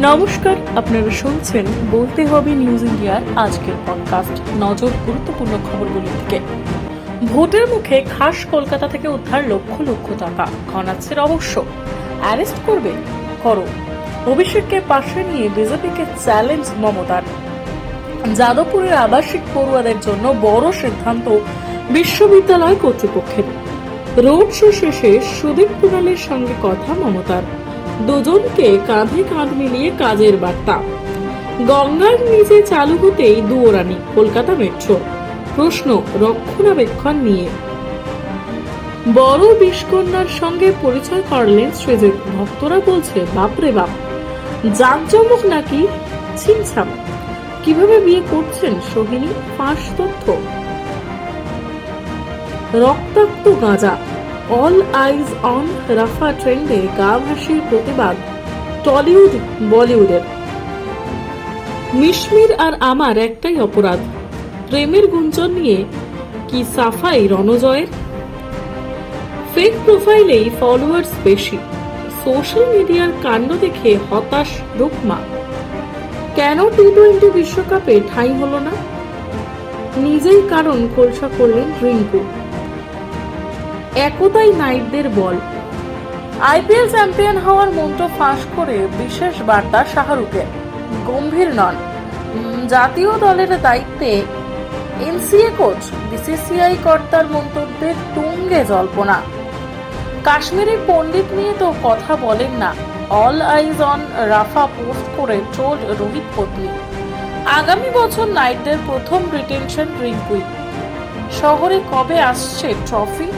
নমস্কার, আপনারা শুনছেন বলতে হবে নিউজ ইন্ডিয়ার আজকের পডকাস্ট নজর গুরুত্বপূর্ণ খবরগুলির দিকে ভোটের মুখে খাস কলকাতা থেকে উদ্ধার লক্ষ লক্ষ টাকা ঘনাচ্ছে অবশ্য। অ্যারেস্ট করবে করো অভিষেককে পাশে নিয়ে বিজেপিকে চ্যালেঞ্জ মমতার। যাদবপুরের আবাসিক পড়ুয়াদের জন্য বড় সিদ্ধান্ত বিশ্ববিদ্যালয় কর্তৃপক্ষের। রোড শো শেষে সুদীপ কুণালের সঙ্গে কথা মমতার। দুজনকে কাঁধে কাঁধ মিলিয়ে কাজের বার্তা। গঙ্গার নিচে চালু হতেই দুয়োরানি কলকাতা মেট্রো। প্রশ্ন রক্ষণাবেক্ষণ নিয়ে। বড় বিষকন্যার সঙ্গে পরিচয় করলেন সৃজিত। ভক্তরা বলছে, বাপরে বাপ, জাঁকজমক নাকি ছিমছাম। কীভাবে বিয়ে করছেন সোহিনী? ফাঁস তথ্য। রক্তাক্ত গাঁজা। অল আইজ অন রাফা ট্রেন্ডে গা ভাসির প্রতিবাদ টলিউড বলিউডের মিশমির আর আমার একটাই অপরাধ। প্রেমের গুঞ্জন নিয়ে কি সাফাই রণজয়ের? ফেক প্রোফাইলেই ফলোয়ার্স বেশি। সোশ্যাল মিডিয়ার কাণ্ড দেখে হতাশ রুকমা। কেন টি টোয়েন্টি বিশ্বকাপে ঠাঁই হলো না? নিজেই কারণ খোলসা করলেন রিঙ্কু। একতাই নাইটদের বল। আইপিএল চ্যাম্পিয়ন হওয়ার মন্ত্র ফাঁস করে বিশেষ বার্তা শাহরুখের গম্ভীর নন। জাতীয় দলের দায়িত্বে এনসিএ কোচ, বিসিসিআই কর্তার মন্তব্যের তুঙ্গে জল্পনা। কাশ্মীরের পণ্ডিত নিয়ে তো কথা বলেন না। All eyes on Rafah post করে ট্রোল রোহিত পত্নী। আগামী বছর নাইটদের প্রথম রিটেনশন রিঙ্কুই শহরে কবে আসছে ট্রফি?